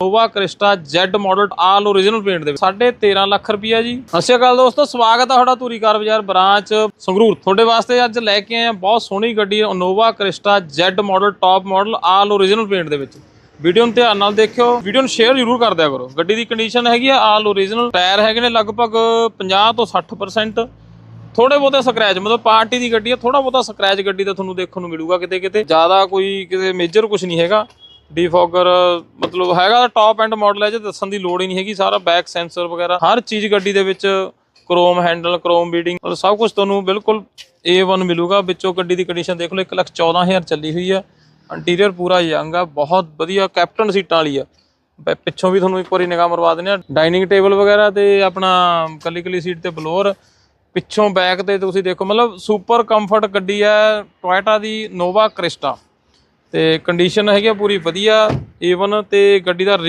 Nova Crysta Z model all original paint ਦੇ ਵਿੱਚ। 13.5 ਲੱਖ ਰੁਪਈਆ ਜੀ। ਸਤਿ ਸ਼੍ਰੀ ਅਕਾਲ ਦੋਸਤੋ, ਸਵਾਗਤ ਆ ਤੁਹਾਡਾ ਧੂਰੀ ਕਾਰ ਬਾਜ਼ਾਰ ਬ੍ਰਾਂਚ ਸੰਗਰੂਰ। ਤੁਹਾਡੇ ਵਾਸਤੇ ਅੱਜ ਲੈ ਕੇ ਆਏ ਹਾਂ ਬਹੁਤ ਸੋਹਣੀ ਗੱਡੀ Nova Crysta Z model top model all original paint ਦੇ ਵਿੱਚ। ਵੀਡੀਓ ਨੂੰ ਧਿਆਨ ਨਾਲ ਦੇਖਿਓ। ਵੀਡੀਓ ਨੂੰ ਸ਼ੇਅਰ ਜ਼ਰੂਰ ਕਰ ਦਿਆ ਕਰੋ। ਗੱਡੀ ਦੀ ਕੰਡੀਸ਼ਨ ਹੈਗੀ ਆ ਆਲ ਓਰੀਜਨਲ ਟਾਇਰ ਹੈਗੇ ਨੇ ਲਗਭਗ 50 ਤੋਂ 60% ਥੋੜੇ ਬਹੁਤੇ ਸਕ੍ਰੈਚ ਮਤਲਬ ਪਾਰਟੀ ਦੀ ਗੱਡੀ ਆ ਥੋੜਾ ਬਹੁਤਾ ਸਕ੍ਰੈਚ ਗੱਡੀ ਦਾ ਤੁਹਾਨੂੰ ਦੇਖਣ ਨੂੰ ਮਿਲੂਗਾ ਕਿਤੇ ਕਿਤੇ ਜ਼ਿਆਦਾ ਕੋਈ ਕਿਤੇ ਮੇਜਰ ਕੁਝ ਨਹੀਂ ਹੈਗਾ। ਡੀਫੋਗਰ ਮਤਲਬ ਹੈਗਾ ਟਾਪ ਐਂਡ ਮਾਡਲ ਹੈ ਜੇ ਦੱਸਣ ਦੀ ਲੋੜ ਹੀ ਨਹੀਂ ਹੈਗੀ, ਸਾਰਾ ਬੈਕ ਸੈਂਸਰ ਵਗੈਰਾ, ਹਰ ਚੀਜ਼ ਗੱਡੀ ਦੇ ਵਿੱਚ ਕ੍ਰੋਮ ਹੈਂਡਲ ਕ੍ਰੋਮ ਬੀਡਿੰਗ ਮਤਲਬ ਸਭ ਕੁਝ ਤੁਹਾਨੂੰ ਬਿਲਕੁਲ A1 ਮਿਲੂਗਾ। ਵਿੱਚੋਂ ਗੱਡੀ ਦੀ ਕੰਡੀਸ਼ਨ ਦੇਖ ਲਓ 114000 ਚੱਲੀ ਹੋਈ ਆ। ਇੰਟੀਰੀਅਰ ਪੂਰਾ ਯੰਗ ਆ, ਬਹੁਤ ਵਧੀਆ ਕੈਪਟਨ ਸੀਟਾਂ ਵਾਲੀ ਆ। ਪ- ਪਿੱਛੋਂ ਵੀ ਤੁਹਾਨੂੰ ਇੱਕ ਵਾਰੀ ਨਿਗਾਹ ਮਰਵਾ ਦਿੰਦੇ ਆ। ਡਾਈਨਿੰਗ ਟੇਬਲ ਵਗੈਰਾ ਤੇ ਆਪਣਾ ਕੱਲੀ ਕੱਲੀ ਸੀਟ ਤੇ ਬਲੋਰ। ਪਿੱਛੋਂ ਬੈਕ ਤੇ ਤੁਸੀਂ ਦੇਖੋ, ਮਤਲਬ ਸੁਪਰ ਕੰਫਰਟ ਗੱਡੀ ਹੈ ਟੋਇਟਾ ਦੀ ਨੋਵਾ ਕ੍ਰਿਸਟਾ ਤੇ ਕੰਡੀਸ਼ਨ ਹੈਗੀ ਆ ਪੂਰੀ ਵਧੀਆ ਈਵਨ ਤੇ ਗੱਡੀ ਦਾ